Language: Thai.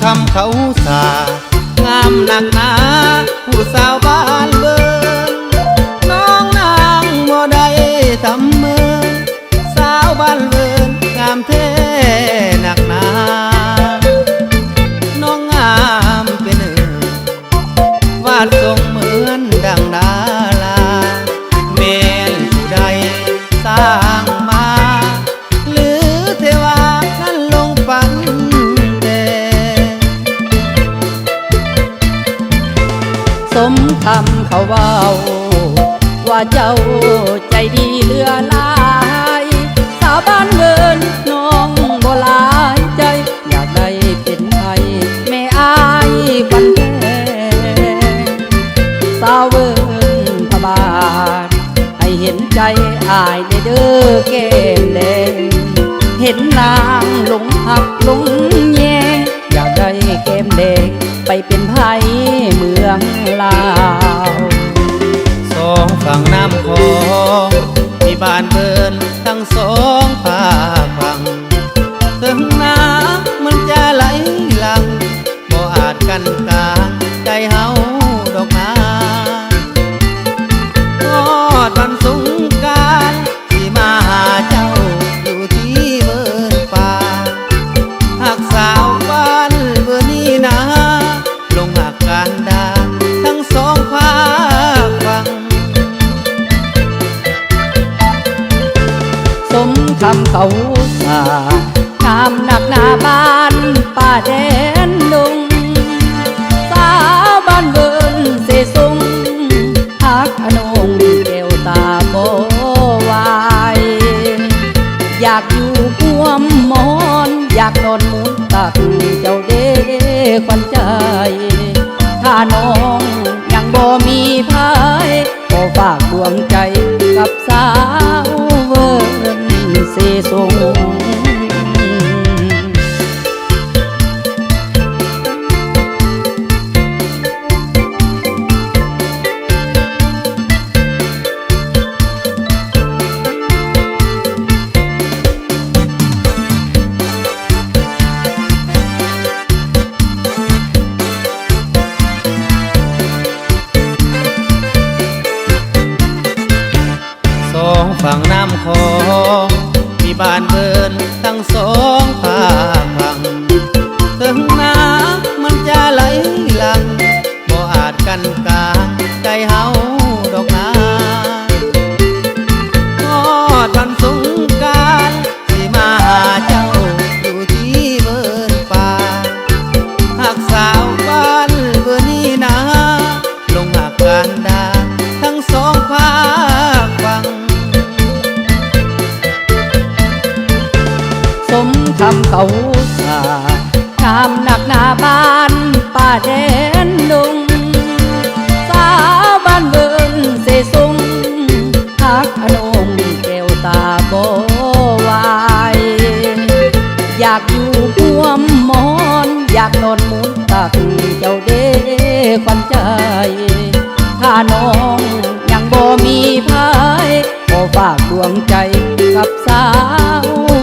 คำเขาสางามหนักหนาผู้สาวบ้านเบินน้องนางบ่ได้ทำเมือสาวบ้านเบินงามเท่หนักหนาน้องงามเป็นเอ่ยวาดทรง มคำเขาเว้า ว่าเจ้าใจดีเหลือหลาย สาวบ้านเวินน้องบ่หลายใจ อยากได้เป็นไทยแม่อายบันแทงสาวเวินพบาท ให้เห็นใจอายในเด้อแก้มแดงเห็นนางหลงหักหลงแย งอยากได้แก้มแดงไปเป็นไผ่เมืองลาวสองฝั่งน้ำคองมีบ้านเบินทั้งสองภาฝั่งถึงน้ำมันจะไหลหลังบ่อาจกันกลางใจเฮา คำเขาสางามหนักหนาบ้านป่าแดนดงสาวบ้านเบินเสสุงฮักอนงแก้วตาโบวายอยากอยู่ร่วมมอนอยากนอนมุนตักเจ้าเด้ควันใจ ถ้าน้องยังบ่มีพายขอฝากดวงใจกับสาวเวิร์น สสงสองฝั่งน้ำคอง มีบ้านเบินทั้งสองภาพังถึงน้ำมันจะไหลหลังบ่อาจกันกล งามหนักหนาบ้านป่าแดนดงสาวบ้านเบินเสสุงฮักอนงแก้วตาโบวายอยากอยู่ร่วมมอนอยากนอนมุนตักเจ้าเด้ควันใจถ้าน้องยังบ่มีพายขอฝากดวงใจกับสาว